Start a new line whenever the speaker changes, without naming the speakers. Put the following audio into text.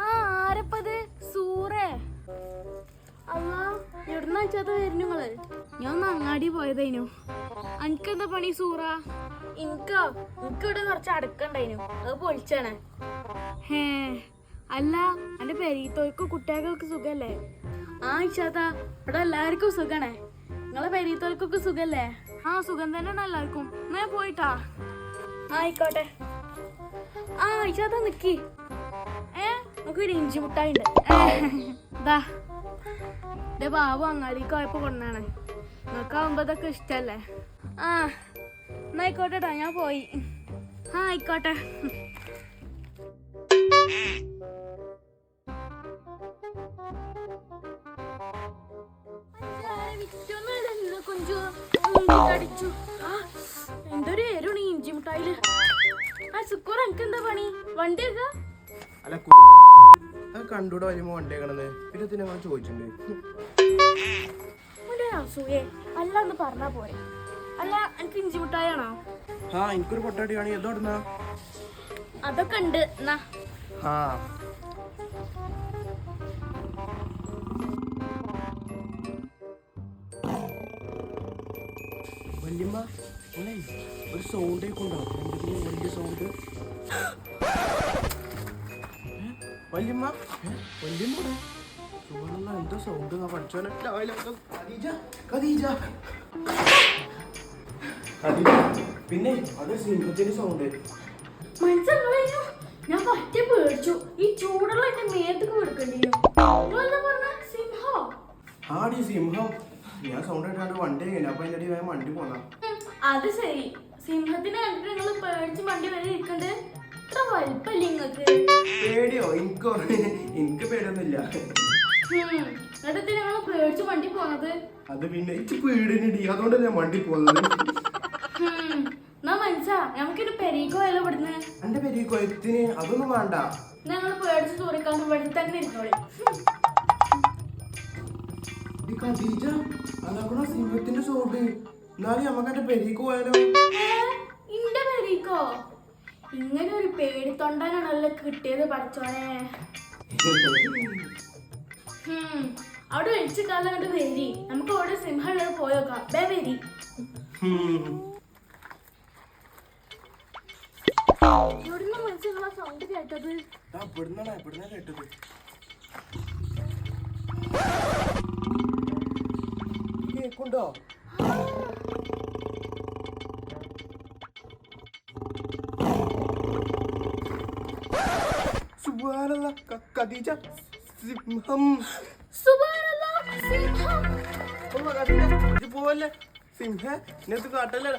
ആ ആരപ്പത് സൂറേ. അമ്മ എവിടുന്ന വെച്ചാത്ത വരുന്നു നിങ്ങൾ ഞാൻ അങ്ങാടി പോയതേനു. എനിക്കെന്താ പണി സൂറ? എനിക്കോ എനിക്കിവിടെ കുറച്ച് അടക്കണ്ടായിനു. അത് പൊളിച്ചാണ്. ഹേ അല്ല എന്റെ പെരീത്തോയ്ക്കും കുട്ടികൾക്ക് സുഖല്ലേ? ആ ഇഷാത്ത ഇവിടെ എല്ലാവർക്കും സുഖാണേ. നിങ്ങളെ പെരീത്തോയ്ക്കൊക്കെ സുഖല്ലേ? ആ സുഖം തന്നെയാണ് എല്ലാവർക്കും. ഞാൻ പോയിട്ടാ. ആയിക്കോട്ടെ. ആ ഇച്ചാത്ത നിക്കി. ഒരു ഇഞ്ചി മുട്ടായി ഉണ്ട് എന്റെ ബാബു അങ്ങാടിക്ക് പോയപ്പോ കൊണ്ടാണ്. നിങ്ങൾക്ക് ആവുമ്പോ ഇതൊക്കെ ഇഷ്ടല്ലേ? ആ എന്നാ ഞാൻ പോയി. ആ ആയിക്കോട്ടെ. എന്തൊരു സുക്കൂർ എനിക്ക് എന്താ പണി? വണ്ടിയൊക്കെ
അല്ല കണ്ടൂടെ വരുമ്പോ വണ്ടിയാക്കണെന്ന് പിന്നെ ഇതിനെ ഞങ്ങൾ ചോദിച്ചിട്ടുണ്ട്.
അല്ല പറഞ്ഞാ പോരെ. അല്ല എനിക്ക് ഇഞ്ചി മുട്ടായാണോ
ആ എനിക്കൊരു പൊട്ടാടി കാണി എന്തോ ഇടുന്ന?
അതൊക്കെ ഉണ്ട്. എന്നാ
ആ. വല്യമ്മ ഒരു സൗണ്ട് എന്തെങ്കിലും വലിയ സൗണ്ട് വല്യമ്മ? വല്യമ്മ? എന്തോ സൗണ്ട് പഠിച്ചോനെ. ഖദീജ ഖദീജ. പിന്നെ അത് സിംഹത്തിന്റെ സൗണ്ട്
ഞാൻ പറ്റി പേടിച്ചു. ഈ ചൂടുള്ള എന്റെ മേത്തേക്ക് സിംഹോ?
ആടി സിംഹം. ഞാൻ സൗണ്ട് കേട്ടാണ്ട് വണ്ടി കഴിഞ്ഞു അപ്പൊ അതിന്റെ ഞാൻ വണ്ടി പോന്നാ.
അത് ശരി. സിംഹത്തിനെ കണ്ടിട്ട് നിങ്ങൾ പേടിച്ച് വണ്ടി വരെ ഇരിക്കണ്ട്? ഇത്ര വലിപ്പല്ലേ നിങ്ങൾക്ക്
പേടിയോ? എനിക്കോ എനിക്ക് പേടിയൊന്നുമില്ല.
എന്നിട്ട് നിങ്ങൾ പേടിച്ച് വണ്ടി പോണത്?
അത് പിന്നെ എനിക്ക് പേടിനിടി അതുകൊണ്ട് ഞാൻ വണ്ടി പോകുന്നത്
ഉം, എന്നാ മനസ്സാ നമുക്കിന് പെരീക്കോ അല്ല ഇവിടുന്ന്?
എന്റെ പേര് അതൊന്നും വേണ്ട.
ഞങ്ങൾ പേടിച്ച് തൂറിക്കാണ്ട് ഇവിടെ തന്നെ ഇരുന്നോളി.
സിംഹത്തിന്റെ സൗണ്ട് എന്നാലും നമുക്കെന്റെ പെരീക്ക് പോയാലോ?
ഇന്റെ പെരീക്കോ? ഇങ്ങനെ ഒരു പേടിത്തൊണ്ടനാണല്ലോ കിട്ടിയത് പഠിച്ചോനെ. അവിടെ വെച്ച് കാലം കണ്ട് വരി. നമുക്ക് അവിടെ സിംഹമുള്ളത് പോയോക്കാം ബേ വരി. എവിടുന്ന മനസ്സിലുള്ള സൗണ്ട് കേട്ടത്?
ഇവിടുന്നാണ് ഇവിടുന്നാ കേട്ടത്. കേക്കുണ്ടോ? सुबह अल्लाह खदीजा सिमहम
सुबह अल्लाह
सिमहम ओ खदीजा जो बोल सिमह ने तो काट ले।